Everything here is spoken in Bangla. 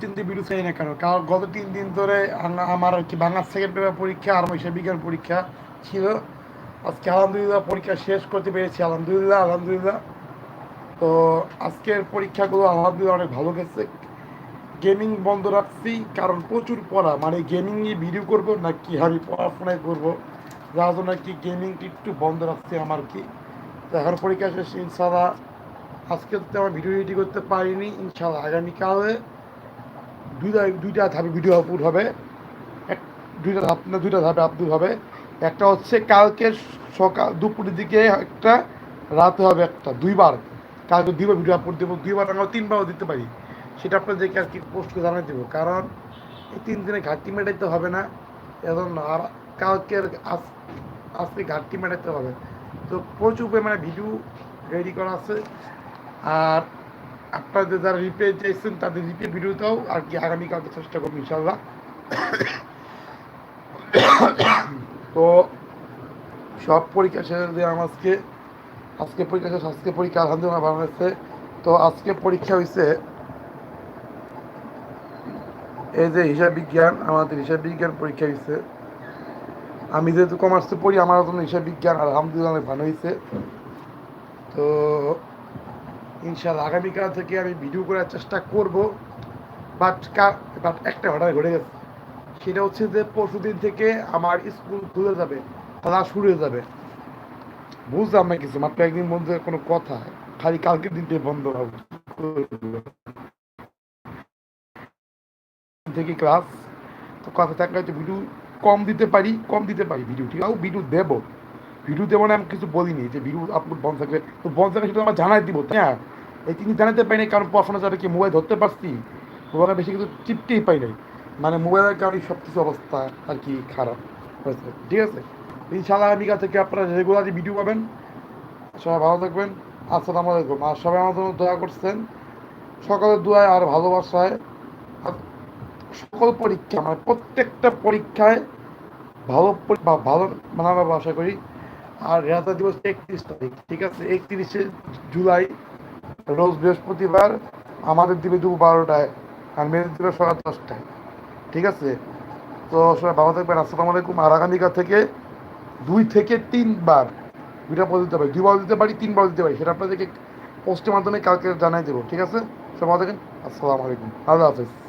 তিন দিন না কেন? কারণ গত তিন দিন ধরে আমার আর কি বাংলা সেকেন্ড পেপার পরীক্ষা আর হিসাব বিজ্ঞান পরীক্ষা ছিল। আজকে আলহামদুলিল্লাহ পরীক্ষা শেষ করতে পেরেছি, আলহামদুলিল্লাহ আলহামদুলিল্লাহ। তো আজকের পরীক্ষাগুলো আলহামদুলিল্লাহ অনেক ভালো গেছে। গেমিং বন্ধ রাখছি, কারণ প্রচুর পড়া। মানে গেমিং নিয়ে ভিডিও করব নাকি আমি পড়াশোনায় করব? যার জন্য কি গেমিংটি একটু বন্ধ রাখছি আমার কি। তো এখন পরীক্ষা শেষ ইনশাল্লাহ আজকে তো আমার ভিডিও রেডি করতে পারিনি ইনশাল্লাহ আগামীকালে দুইটা দুইটা ধাপে ভিডিও আপলোড হবে। এক, দুইটা ধাপ, না, দুইটা ধাপে আপলোড হবে। একটা হচ্ছে কালকে সকাল, দুপুরের দিকে একটা, রাতে হবে একটা, দুইবার। কালকে দুইবার ভিডিও আপলোড দেবো, দুইবার আমরা তিনবারও দিতে পারি। সেটা আপনাদেরকে আর কি পোস্ট করে জানিয়ে দেবো। কারণ এই তিন দিনে ঘাটতি মেটাইতে হবে না। এখন আর কালকের আজ, আজকে ঘাটতি মেটাইতে হবে। তো প্রচুর পরিমাণে ভিডিও রেডি করা আছে। আর আপনাদের যারা রিপে চাইছেন, তাদের রিপে ভিডিওটাও আর কি আগামীকালকে চেষ্টা করব ইনশাল্লাহ তো, সব পরীক্ষা শেষে দিলাম আজকে। আজকে পরীক্ষা শেষ, আজকে পরীক্ষা, আলহামদুলিল্লাহ ভালো হয়েছে। তো, আজকে পরীক্ষা হয়েছে এই যে হিসাব বিজ্ঞান, আমাদের হিসাব বিজ্ঞান পরীক্ষা হয়েছে আমি যেহেতু কমার্সে পড়ি, আমার জন্য হিসাব বিজ্ঞান আলহামদুলিল্লাহ অনেক ভালো হয়েছে তো ইনশাল্লাহ আগামীকাল থেকে আমি ভিডিও করার চেষ্টা করব বাট বাট একটা ঘটনা ঘটে গেছে। সেটা হচ্ছে যে পরশু দিন থেকে আমার স্কুল খুলে যাবে ক্লাস শুরু হয়ে যাবে। বুঝলাম না কিছু, মাত্র একদিন বন্ধুদের কোনো কথা, খালি কালকের দিনটাই বন্ধ হবে। থেকে ক্লাস তো কথা থাকলে হয়তো ভিডিও কম দিতে পারি, কম দিতে পারি ভিডিও ঠিক ভিডিও দেবো। ভিডিও দেবো না আমি কিছু বলিনি, যে ভিডিও আপলোড বন্ধ থাকবে তো বন্ধ থাকলে সেটা আমার জানাই দিব না? এই তিনি জানাতে পারি না কারণ পড়াশোনা যাবে কি মোবাইল ধরতে পারছি? মোবাইলে বেশি কিছু চিপতেই পাই নাই। মানে মোবাইলের কারণে সব কিছু অবস্থা আর কি খারাপ। হয়েছে ঠিক আছে? ইনশাআল্লাহ আগামীকাল থেকে আপনারা রেগুলারলি ভিডিও পাবেন, সবাই ভালো থাকবেন। আসসালামু আলাইকুম। আর সবাই আমার জন্য দোয়া করছেন, সকালের দোয়ায় আর ভালোবাসায়। সকল পরীক্ষা মানে প্রত্যেকটা পরীক্ষায় ভালো ভালো মানাবে আশা করি আর রেহাতা দিবস একত্রিশ তারিখ, ঠিক আছে? একত্রিশে জুলাই, রোজ বৃহস্পতিবার, আমাদের দিবে দুপুর বারোটায় আর মেয়েদের দিবে সকাল দশটায়, ঠিক আছে? তো সবাই ভালো থাকবেন, আসসালামু আলাইকুম। আর আগামীকাল থেকে দুই থেকে তিনবার দুইটা পদ দিতে পারি। দুইবার দিতে পারি, তিনবার দিতে পারি, সেটা আপনাদেরকে পোস্টের মাধ্যমে কালকে জানাই দেবো, ঠিক আছে? সবাই থাকেন, আসসালামু আলাইকুম। আল্লাহ হাফেজ।